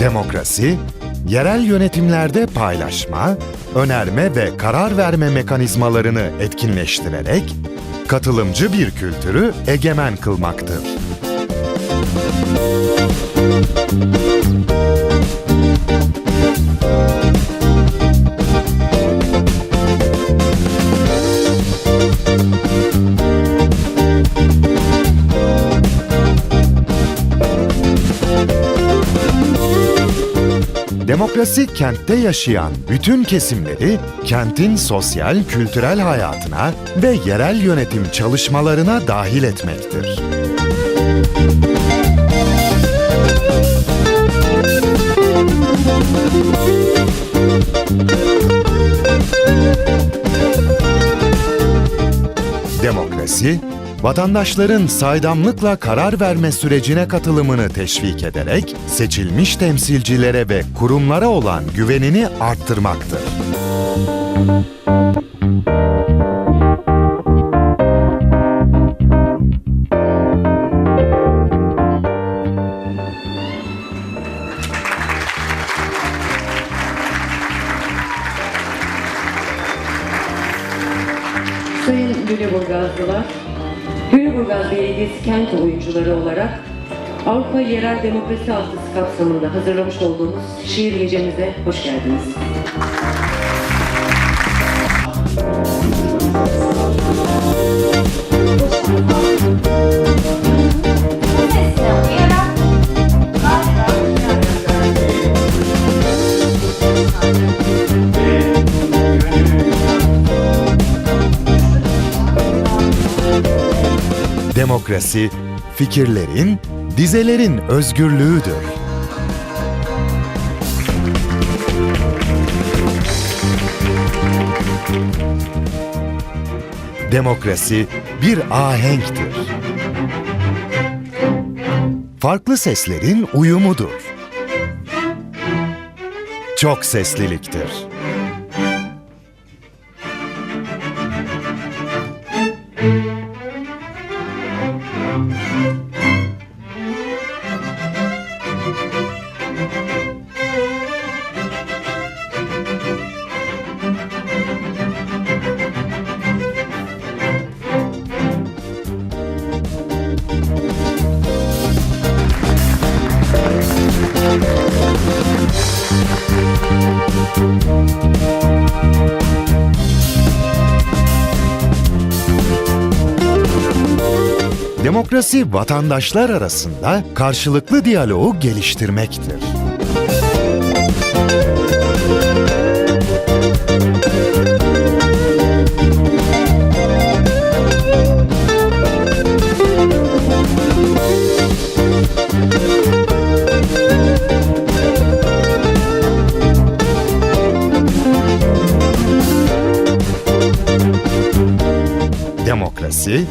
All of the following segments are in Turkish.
Demokrasi, yerel yönetimlerde paylaşma, önerme ve karar verme mekanizmalarını etkinleştirerek katılımcı bir kültürü egemen kılmaktır. Demokrasi kentte yaşayan bütün kesimleri kentin sosyal, kültürel hayatına ve yerel yönetim çalışmalarına dahil etmektir. Demokrasi, vatandaşların saydamlıkla karar verme sürecine katılımını teşvik ederek seçilmiş temsilcilere ve kurumlara olan güvenini arttırmaktır. Sayın Lüleburgazlılar, Lüleburgaz Belediyesi kent oyuncuları olarak Avrupa Yerel Demokrasi Haftası kapsamında hazırlamış olduğumuz şiir gecemize hoş geldiniz. Demokrasi, fikirlerin, dizelerin özgürlüğüdür. Demokrasi bir ahenktir. Farklı seslerin uyumudur. Çok sesliliktir. Demokrasi vatandaşlar arasında karşılıklı diyaloğu geliştirmektir. Demokrasi,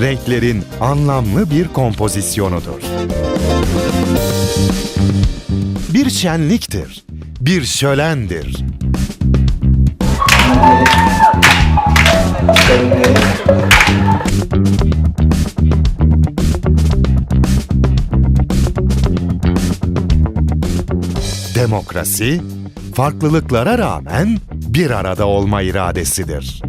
renklerin anlamlı bir kompozisyonudur. Bir şenliktir, bir şölendir. Demokrasi, farklılıklara rağmen bir arada olma iradesidir.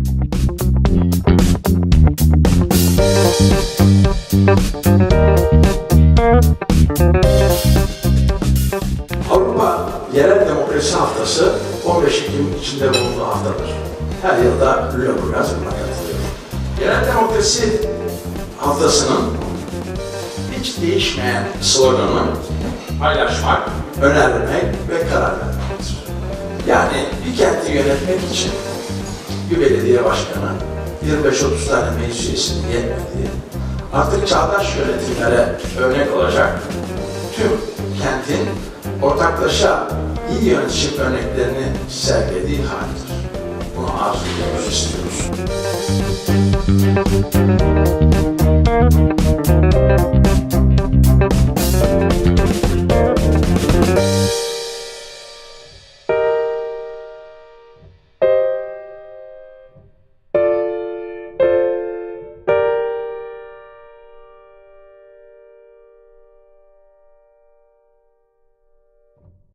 Avrupa Yerel Demokrasi Haftası 15 Ekim içinde bulunduğu haftadır. Her yılda Lüleburgaz buna katılıyor. Yerel Demokrasi Haftası'nın hiç değişmeyen sloganı paylaşmak, önermek ve karar vermektir. Yani bir kenti yönetmek için bir belediye başkanı 25-30 tane meclis üyesinin yetmediği, artık çağdaş yönetimlere örnek olacak tüm kentin ortaklaşa iyi yönetişim örneklerini sergilediği haldir. Bunu arzuluyoruz, istiyoruz. Müzik